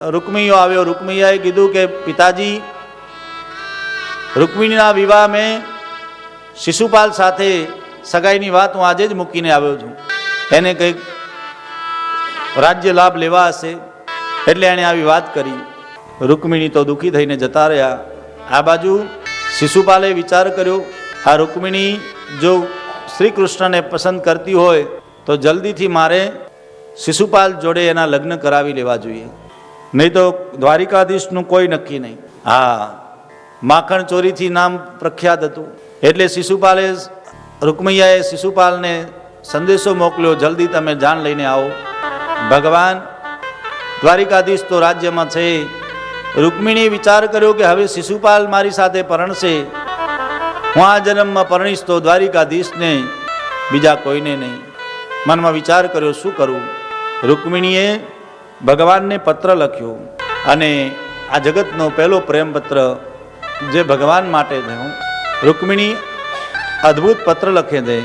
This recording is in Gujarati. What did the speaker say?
રૂકમિયો આવ્યો. રૂકમિયાએ કીધું કે, પિતાજી, રૂકમિણીના વિવાહ મેં શિશુપાલ સાથે સગાઈની વાત હું આજે જ મૂકીને આવ્યો છું. એને કંઈક રાજ્ય લાભ લેવા હશે એટલે એણે આવી વાત કરી. રૂકમિણી તો દુઃખી થઈને જતા રહ્યા. આ બાજુ શિશુપાલે વિચાર કર્યો, આ રૂકમિણી જો શ્રી કૃષ્ણને પસંદ કરતી હોય તો જલ્દીથી મારે શિશુપાલ જોડે એના લગ્ન કરાવી લેવા જોઈએ. નહીં તો દ્વારિકાધીશનું કોઈ નક્કી નહીં. હા, માખણ ચોરીથી નામ પ્રખ્યાત હતું. એટલે શિશુપાલે રૂકમૈયાએ શિશુપાલને સંદેશો મોકલ્યો, જલ્દી તમે જાન લઈને આવો. ભગવાન, દ્વારિકાધીશ તો રાજ્યમાં છે. રૂકમિણીએ વિચાર કર્યો કે હવે શિશુપાલ મારી સાથે પરણશે. હું આ જન્મમાં પરણીશ તો દ્વારિકાધીશને બીજા કોઈને નહીં. મનમાં વિચાર કર્યો, શું કરવું રૂકમિણીએ ભગવાનને પત્ર લખ્યો અને આ જગતનો પહેલો પ્રેમ પત્ર જે ભગવાન માટે થયો, રૂકમિણી અદ્ભુત પત્ર લખે છે.